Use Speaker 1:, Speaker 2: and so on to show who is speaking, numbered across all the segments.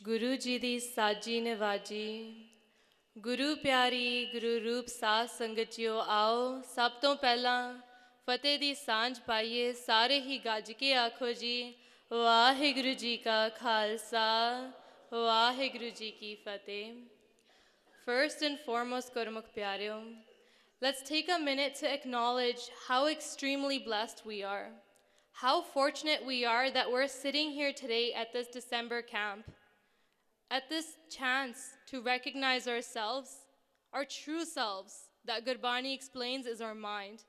Speaker 1: ਗੁਰੂ ਜੀ ਦੀ ਸਾਜੀ ਨਵਾਜੀ ਗੁਰੂ ਪਿਆਰੀ ਗੁਰੂ ਰੂਪ ਸਾਧ ਸੰਗਤ ਜੀਓ ਆਓ ਸਭ ਤੋਂ ਪਹਿਲਾਂ ਫਤਿਹ ਦੀ ਸਾਂਝ ਪਾਈਏ ਸਾਰੇ ਹੀ ਗੱਜ ਕੇ ਆਖੋ ਜੀ ਵਾਹਿਗੁਰੂ ਜੀ ਕਾ ਖਾਲਸਾ ਵਾਹਿਗੁਰੂ ਜੀ ਕੀ ਫਤਿਹ First and foremost, Gurmukh Pyaryo, let's take a minute to acknowledge how extremely blessed we are. How fortunate we are that we're sitting here today at this December camp. at this chance to recognize ourselves, our true selves, that Gurbani explains is our mind,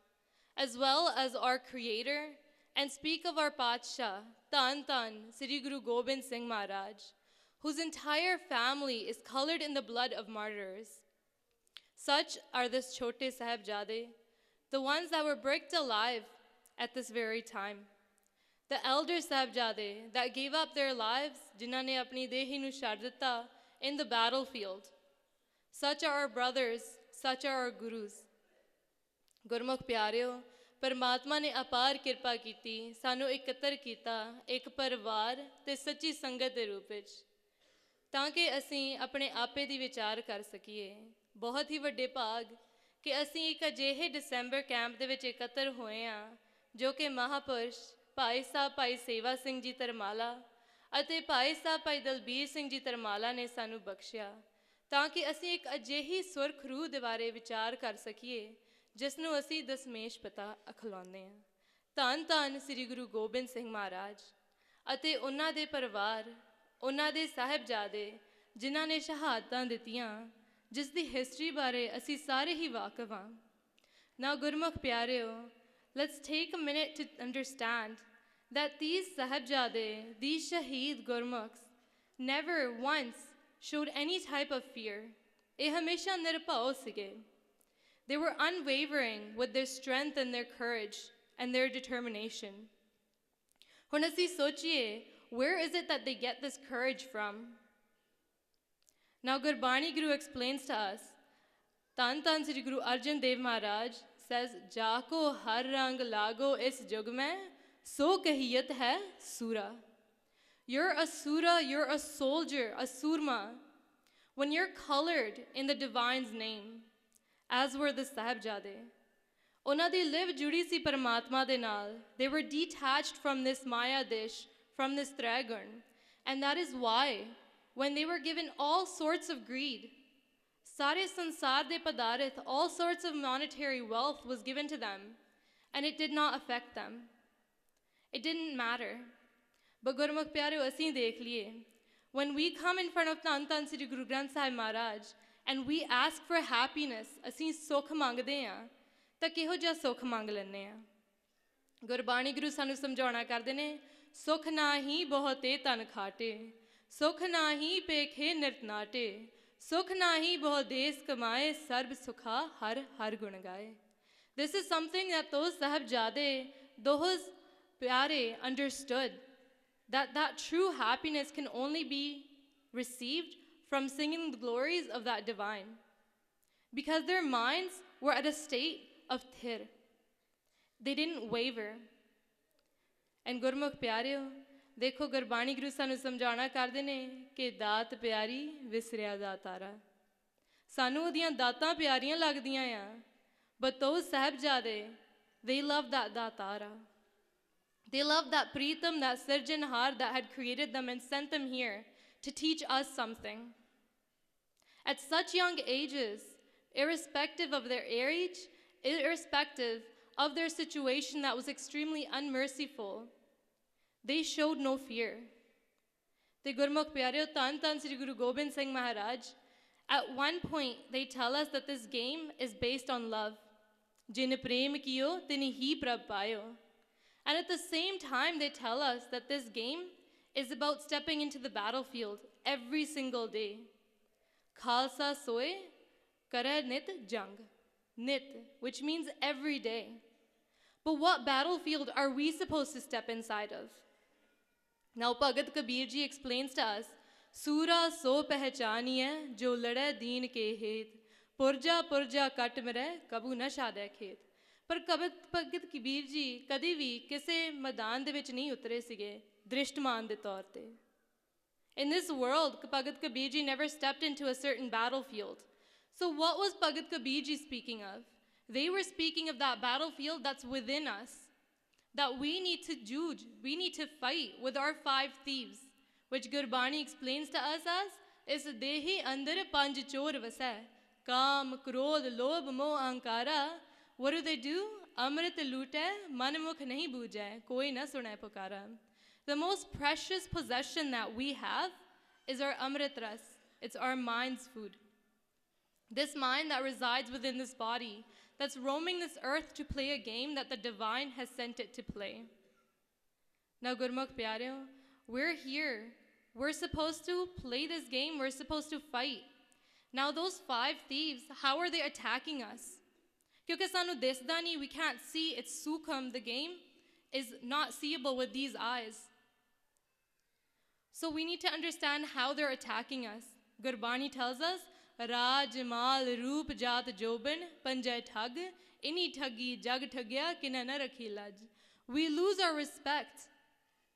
Speaker 1: as well as our Creator, and speak of our Patsha, Tan Tan, Sri Guru Gobind Singh Maharaj whose entire family is colored in the blood of martyrs. Such are this Chote Sahib Sahibzade, the ones that were bricked alive at this very time. The elder Sahibzade that gave up their lives, ਜਿਨ੍ਹਾਂ ਨੇ ਆਪਣੀ ਦੇਹੀ ਨੂੰ ਛੱਡ ਦਿੱਤਾ in the battlefield. Such are our brothers, such are our gurus. ਗੁਰਮੁਖ ਪਿਆਰਿਓ ਪਰਮਾਤਮਾ ਨੇ ਅਪਾਰ ਕਿਰਪਾ ਕੀਤੀ ਸਾਨੂੰ ਇਕੱਤਰ ਕੀਤਾ ਇੱਕ ਪਰਿਵਾਰ ਤੇ ਸੱਚੀ ਸੰਗਤ ਦੇ ਰੂਪ ਵਿੱਚ ਤਾਂ ਕਿ ਅਸੀਂ ਆਪਣੇ ਆਪੇ ਦੀ ਵਿਚਾਰ ਕਰ ਸਕੀਏ ਬਹੁਤ ਹੀ ਵੱਡੇ ਭਾਗ ਕਿ ਅਸੀਂ ਇੱਕ ਅਜਿਹੇ ਡਿਸੈਂਬਰ ਕੈਂਪ ਦੇ ਵਿੱਚ ਇਕੱਤਰ ਹੋਏ ਹਾਂ ਜੋ ਕਿ ਮਹਾਪੁਰਸ਼ ਭਾਈ ਸਾਹਿਬ ਭਾਈ ਸੇਵਾ ਸਿੰਘ ਜੀ ਧਰਮਾਲਾ ਅਤੇ ਭਾਈ ਸਾਹਿਬ ਭਾਈ ਦਲਬੀਰ ਸਿੰਘ ਜੀ ਧਰਮਾਲਾ ਨੇ ਸਾਨੂੰ ਬਖਸ਼ਿਆ ਤਾਂ ਕਿ ਅਸੀਂ ਇੱਕ ਅਜਿਹੀ ਸੁਰਖ ਰੂਹ ਦੇ ਬਾਰੇ ਵਿਚਾਰ ਕਰ ਸਕੀਏ ਜਿਸ ਨੂੰ ਅਸੀਂ ਦਸਮੇਸ਼ ਪਤਾ ਅਖਲਾਉਂਦੇ ਹਾਂ। ਧੰਨ ਧੰਨ ਸ੍ਰੀ ਗੁਰੂ ਗੋਬਿੰਦ ਸਿੰਘ ਮਹਾਰਾਜ ਅਤੇ ਉਹਨਾਂ ਦੇ ਪਰਿਵਾਰ ਉਹਨਾਂ ਦੇ ਸਾਹਿਬਜ਼ਾਦੇ ਜਿਨ੍ਹਾਂ ਨੇ ਸ਼ਹਾਦਤਾਂ ਦਿੱਤੀਆਂ ਜਿਸ ਦੀ ਹਿਸਟਰੀ ਬਾਰੇ ਅਸੀਂ ਸਾਰੇ ਹੀ ਵਾਕਿਫ ਹਾਂ। ਨਾ ਗੁਰਮੁਖ Pyareo, let's take a minute to understand that these Sahibzade, these Shaheed Gurmukhs, never once showed any type of fear. ਇਹ ਹਮੇਸ਼ਾ ਨਿਰਭਉ ਸੀਗੇ They were unwavering with their strength and their courage and their determination. ਹੁਣ ਅਸੀਂ ਸੋਚੀਏ where is it that they get this courage from? Now, Gurbani Guru explains to us, Tan Tan Sri Guru Arjan Dev Maharaj says, Jako har rang lago is jug mein, so kahiyat hai sura. You're a sura, you're a soldier, a surma. When you're colored in the divine's name, as were the Sahibzade. ਉਹਨਾਂ ਦੀ ਲਿਵ ਜੁੜੀ ਸੀ ਪਰਮਾਤਮਾ ਦੇ ਨਾਲ they were detached from this maya dish from this Tragun. And that is why, when they were given all sorts of greed, Sare Sansar de Padarith, all sorts of monetary wealth was given to them, and it did not affect them. It didn't matter. But Gurmukh Pyareo ਅਸੀਂ ਦੇਖ ਲਈਏ when we come in front of Tan Tan Sri Guru Granth Sahib Maharaj and we ask for happiness, ਅਸੀਂ ਸੁੱਖ ਮੰਗਦੇ ਹਾਂ ਤਾਂ ਕਿਹੋ ਜਿਹਾ ਸੁੱਖ ਮੰਗ ਲੈਂਦੇ ਹਾਂ ਗੁਰਬਾਣੀ ਗੁਰੂ ਸਾਨੂੰ ਸਮਝਾਉਣਾ ਕਰਦੇ ਨੇ ਸੁਖ ਨਾਹੀ ਬਹੁਤੇ ਤਨ ਖਾਟੇ ਸੁਖ ਨਾਹੀ ਪੇਖੇ ਨਿਰਤਨਾਟੇ ਸੁਖ ਨਾਹੀ ਬਹੁ ਦੇਸ ਕਮਾਏ ਸਰਬ ਸੁਖਾ ਹਰ ਹਰ ਗੁਣ ਗਾਏ This is something that those sahibzade, those pyare understood that that true happiness can only be received from singing the glories of that divine. Because their minds were at a state of thir. They didn't waver. And ਗੁਰਮੁਖ ਪਿਆਰਿਓ ਦੇਖੋ ਗੁਰਬਾਣੀ ਗੁਰੂ ਸਾਨੂੰ ਸਮਝਾਉਣਾ ਕਰਦੇ ਨੇ ਕਿ ਦਾਤ ਪਿਆਰੀ ਵਿਸਰਿਆ ਦਾਤਾਰਾ ਸਾਨੂੰ ਉਹਦੀਆਂ ਦਾਤਾਂ ਪਿਆਰੀਆਂ ਲੱਗਦੀਆਂ ਆ ਬਟ those ਸਾਹਿਬਜ਼ਾਦੇ they love that ਦਾਤਾਰਾ they loved that Pritam, that Sirjanhar that had created them and sent them here to teach us something. At such young ages, irrespective of their age, irrespective of their situation that was extremely unmerciful, they showed no fear. The Gurmukh Pyareo Tan Tan Sri Guru Gobind Singh Maharaj, at one point they tell us that this game is based on love. Jin prem kiyo, tini hi prab payo. And at the same time they tell us that this game is about stepping into the battlefield every single day. Khalsa soe kare nit jang. Nit, which means every day. But what battlefield are we supposed to step inside of? Now, Bhagat Kabir ji explains to us Sura so pehchaniye jo lade deen ke het, purja purja kat mere kabu na shade khet. ਪਰ ਕਬਤ ਭਗਤ ਕਬੀਰ ਜੀ ਕਦੇ ਵੀ ਕਿਸੇ ਮੈਦਾਨ ਦੇ ਵਿੱਚ ਨਹੀਂ ਉਤਰੇ ਸੀਗੇ ਦ੍ਰਿਸ਼ਟਮਾਨ ਦੇ ਤੌਰ ਤੇ In this world, Bhagat Kabir ji never stepped into a certain battlefield. So, what was Bhagat Kabir ji speaking of? They were speaking of that battlefield that's within us, that we need to juj, we need to fight with our five thieves, which Gurbani explains to us as ਇਸ ਦੇਹੀ ਅੰਦਰ ਪੰਜ ਚੋਰ ਵਸੈ ਕਾਮ ਕ੍ਰੋਧ ਲੋਭ ਮੋਹ ਅਹੰਕਾਰਾ What do they do? Amrit lute, nahi bhuje, koi na sunay pukara. The most precious possession that we have is our amrit ras. It's our mind's food. This mind that resides within this body, that's roaming this earth to play a game that the divine has sent it to play. Now, Gurmukh Pyareo, we're here. We're supposed to play this game. We're supposed to fight. Now, those five thieves, how are they attacking us? Kyunki sanu desda nahi, we can't see it's sukham, the game is not seeable with these eyes. So we need to understand how they're attacking us. Gurbani tells us, Raj, Mal, Roop, Jat, Joban, Panjay Thag, Ini Thagi, Jag Thagya, Kinana Rakhi Laj. We lose our respect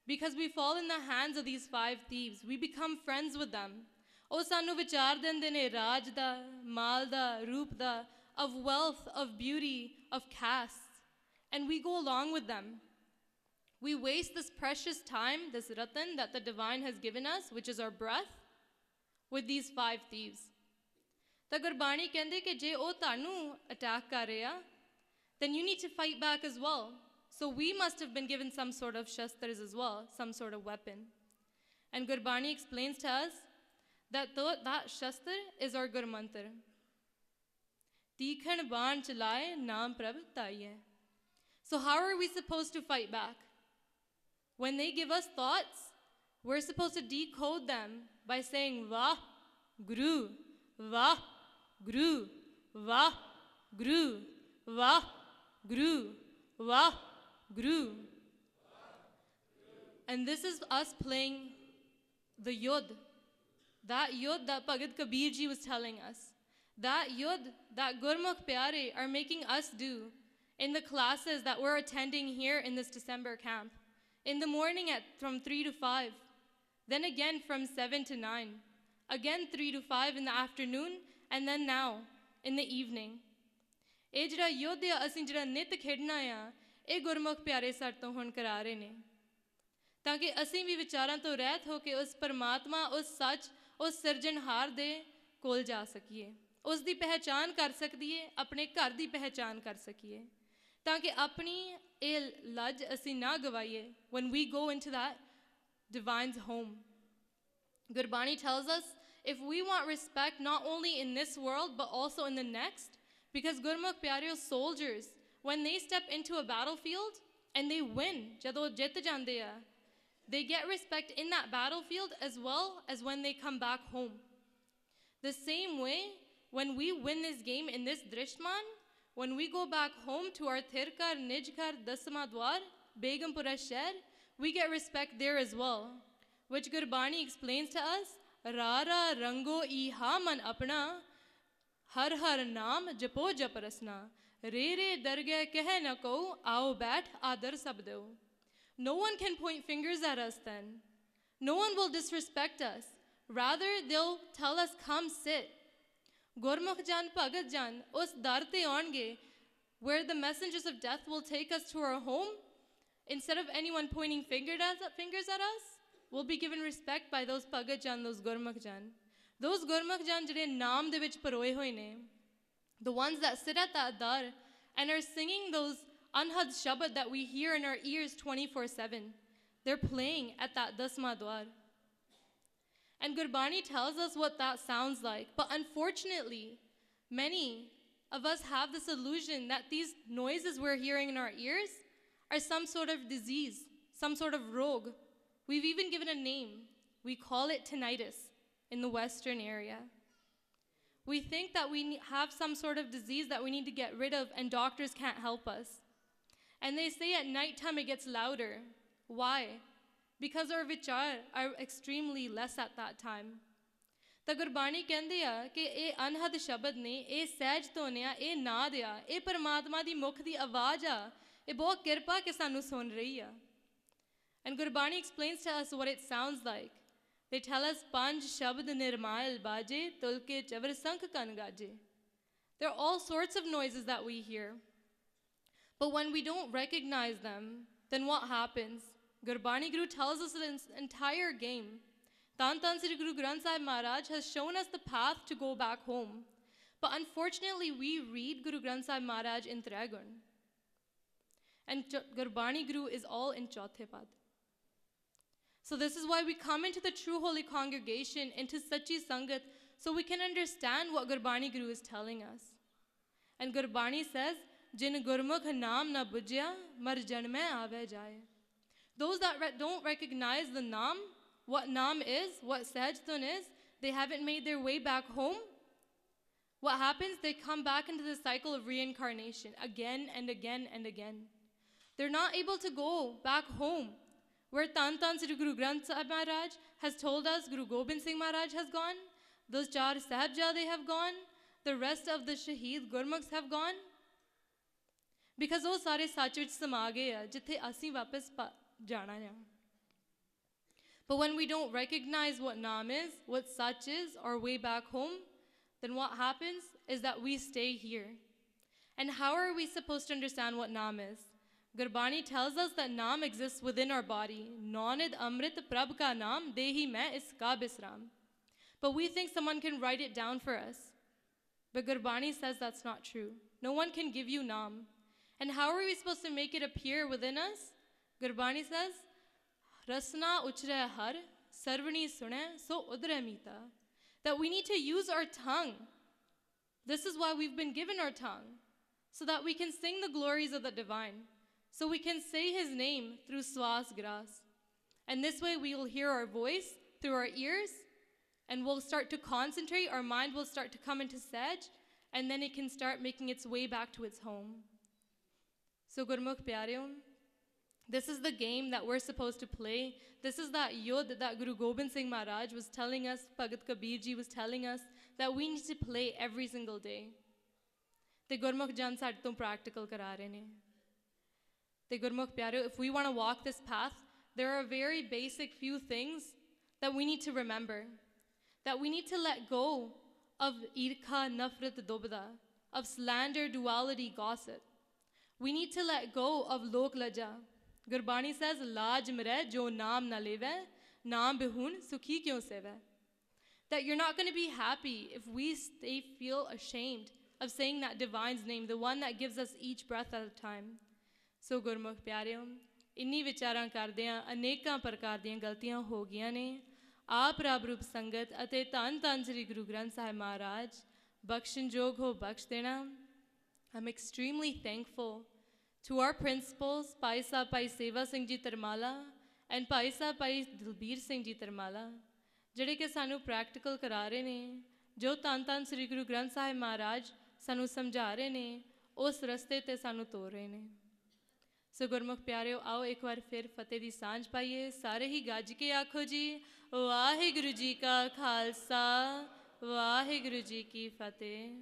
Speaker 1: because we fall in the hands of these five thieves. We become friends with them. ਉਹ ਸਾਨੂੰ ਵਿਚਾਰ ਦਿੰਦੇ ਨੇ ਰਾਜ ਦਾ ਮਾਲ ਦਾ ਰੂਪ ਦਾ of wealth of beauty of caste and we go along with them we waste this precious time this ratan that the divine has given us which is our breath with these five thieves ਤਾਂ ਗੁਰਬਾਣੀ ਕਹਿੰਦੇ ਕਿ ਜੇ ਉਹ ਤੁਹਾਨੂੰ attack ਕਰ ਰਿਹਾ then you need to fight back as well so we must have been given some sort of shastras as well, some sort of weapon. And Gurbani explains to us that th- that shastra is our Gurmantar. Prabh taiye. So how are we supposed to fight back? When they give us thoughts, we're supposed to decode them by saying Vah, Guru, Vah, Guru, Vah, Guru, Vah, Guru, Vah, Guru. And this is us playing the yod. That yod that Bhagat Kabir ji was telling us That yod that Gurmukh Pyare are making us do in the classes that we're attending here in this December camp. In the morning at from 3 to 5. Then again from 7 to 9. Again 3 to 5 in the afternoon. And then now in the evening. ਇਹ ਜਿਹੜਾ ਯੁੱਧ ਆ ਅਸੀਂ ਜਿਹੜਾ ਨਿਤ ਖੇਡਣਾ ਆ ਇਹ ਗੁਰਮੁਖ ਪਿਆਰੇ ਸਾਡੇ ਤੋਂ ਹੁਣ ਕਰਾ ਰਹੇ ਨੇ ਤਾਂ ਕਿ ਅਸੀਂ ਵੀ ਵਿਚਾਰਾਂ ਤੋਂ ਰਹਿਤ ਹੋ ਕੇ ਉਸ ਪਰਮਾਤਮਾ ਉਸ ਸੱਚ ਉਸ ਸਿਰਜਣਹਾਰ ਦੇ ਕੋਲ ਜਾ ਸਕੀਏ ਉਸ ਦੀ ਪਹਿਚਾਨ ਕਰ ਸਕੀਏ ਆਪਣੇ ਘਰ ਦੀ ਪਹਿਚਾਨ ਕਰ ਸਕੀਏ ਤਾਂ ਕਿ ਆਪਣੀ ਇਹ ਲੱਜ ਅਸੀਂ ਨਾ ਗਵਾਈਏ when we go into that divine's home Gurbani tells us if we want respect not only in this world but also in the next because Gurmukh Pyareo soldiers, when they step into a battlefield and they win, ਜਦੋਂ ਜਿੱਤ ਜਾਂਦੇ ਆ, they get respect in that battlefield as well as when they come back home. The same way, when we win this game in this Drishman, when we go back home to our Tirkar, Nijkar, Dasamadwar, Begumpura Sher, we get respect there as well. Which Gurbani explains to us, Rara Rango Iha Man Apna, Har Har Naam Japo Japarasna, Re Re Darga Keh Nako, Ao Bat Adar Sabdo. No one can point fingers at us then. No one will disrespect us. Rather, they'll tell us, come sit. Gurmukh Jan Bhagat Jan, us darte aunge, where the messengers of death will take us to our home. Instead of anyone pointing finger at, fingers at us, we'll be given respect by those Bhagat Jan, those Gurmukh Jan. Those Gurmukh Jan ਜਿਹੜੇ ਨਾਮ ਦੇ ਵਿੱਚ ਪਰੋਏ ਹੋਏ ਨੇ the ones that sit at that dar and are singing those anhad shabad that we hear in our ears 24/7 they're playing at that dasma dwar and Gurbani tells us what that sounds like but unfortunately many of us have this illusion that these noises we're hearing in our ears are some sort of disease some sort of rogue we've even given a name we call it tinnitus in the western area. We think that we have some sort of disease that we need to get rid of, and doctors can't help us. And they say at nighttime it gets louder. Why? Because our vichar are extremely less at that time. ਤਾਂ ਗੁਰਬਾਣੀ ਕਹਿੰਦੇ ਆ ਕਿ ਇਹ ਅਨਹਦ ਸ਼ਬਦ ਨੇ ਇਹ ਸਹਿਜ ਧੋਨੇ ਆ ਇਹ ਨਾਦ ਆ ਇਹ ਪਰਮਾਤਮਾ ਦੀ ਮੁਖ ਦੀ ਆਵਾਜ਼ ਆ ਇਹ ਬਹੁਤ ਕਿਰਪਾ ਕਿ ਸਾਨੂੰ ਸੁਣ ਰਹੀ ਆ And Gurbani explains to us what it sounds like. They tell us Panj Shabd Nirmail Baje Tulke Chavar Sankh Kan Gaje. There are all sorts of noises that we hear. But when we don't recognize them, then what happens? Gurbani Guru tells us the entire game. Tan Tan Sri Guru Granth Sahib Maharaj has shown us the path to go back home. But unfortunately, we read Guru Granth Sahib Maharaj in Tragun. And Ch- Gurbani Guru is all in Chauthe Pad. So this is why we come into the true holy congregation, into Sachi Sangat, so we can understand what Gurbani Guru is telling us. And Gurbani says, Jin Gurmukh naam na bujya, mar janme aave jaye. Those that re don't recognize the Nam, what Nam is, what Sajdun is, they haven't made their way back home. What happens? They come back into the cycle of reincarnation again and again and again. They're not able to go back home. Where Tantan Sri Guru Granth Sahib Maharaj has told us, Guru Gobind Singh Maharaj has gone, those Char they have gone, the rest of the Shaheed Gurmukhs have gone. Because those sare sache vich samage jithe asi but when we don't recognize what Nam is, what Sach is, our way back home, then what happens is that we stay here. And how are we supposed to understand what Nam is? Gurbani tells us that Nam exists within our body. Nanid Amrit Prab ka Dehi Main Iska Bisram. But we think someone can write it down for us. But Gurbani says that's not true. No one can give you Nam. And how are we supposed to make it appear within us? Gurbani says, Rasna uchre har, sarvani sune, so udre mita. That we need to use our tongue. This is why we've been given our tongue, so that we can sing the glories of the divine, so we can say his name through swas gras. And this way we will hear our voice through our ears, and we'll start to concentrate, our mind will start to come into sedge, and then it can start making its way back to its home. So Gurmukh Pyareo, this is the game that we're supposed to play. This is that yod that Guru Gobind Singh Maharaj was telling us, Bhagat Kabir ji was telling us, that we need to play every single day. ਤੇ ਗੁਰਮੁਖ ਜਨ ਸਾਡੇ ਤੋਂ practical ਕਰਾ ਰਹੇ ਨੇ ਤੇ ਗੁਰਮੁਖ ਪਿਆਰਿਓ if we want to walk this path there are very basic few things that we need to remember that we need to let go of irkha nafrat dobda of slander duality gossip we need to let go of lok laja Gurbani says, Laj mre jo naam na leve, naam behun sukhi kyon seve. That you're not going to be happy if we stay feel ashamed of saying that divine's name, the one that gives us each breath at a time. ਸੋ ਗੁਰਮੁਖ ਪਿਆਰਿਓ ਇੰਨੀ ਵਿਚਾਰਾਂ ਕਰਦਿਆਂ ਅਨੇਕਾਂ ਪ੍ਰਕਾਰ ਦੀਆਂ ਗਲਤੀਆਂ ਹੋ ਗਈਆਂ ਨੇ ਆਪ ਰੱਬ ਰੂਪ ਸੰਗਤ ਅਤੇ ਧੰਨ ਧੰਨ ਸ੍ਰੀ ਗੁਰੂ ਗ੍ਰੰਥ ਸਾਹਿਬ ਮਹਾਰਾਜ ਬਖਸ਼ਣਯੋਗ ਹੋ ਬਖਸ਼ ਦੇਣਾ I'm extremely thankful to our principals, Pai Sahib Pai Seva Singh Ji Tarmala and Pai Sahib Pai Dilbir Singh Ji Tarmala, ਜਿਹੜੇ ਕਿ ਸਾਨੂੰ ਪ੍ਰੈਕਟੀਕਲ ਕਰਾ ਰਹੇ ਨੇ ਜੋ ਧੰਨ ਧੰਨ ਸ੍ਰੀ ਗੁਰੂ ਗ੍ਰੰਥ ਸਾਹਿਬ ਮਹਾਰਾਜ ਸਾਨੂੰ ਸਮਝਾ ਰਹੇ ਨੇ ਉਸ ਰਸਤੇ ਤੇ ਸਾਨੂੰ ਤੋਰ ਰਹੇ ਨੇ। ਸੋ ਗੁਰਮੁਖ ਪਿਆਰਿਓ ਆਓ ਇੱਕ ਵਾਰ ਫਿਰ ਫਤਿਹ ਦੀ ਸਾਂਝ ਪਾਈਏ। ਸਾਰੇ ਹੀ ਗੱਜ ਕੇ ਆਖੋ ਜੀ ਵਾਹਿਗੁਰੂ ਜੀ ਕਾ ਖਾਲਸਾ ਵਾਹਿਗੁਰੂ ਜੀ ਕੀ ਫਤਿਹ।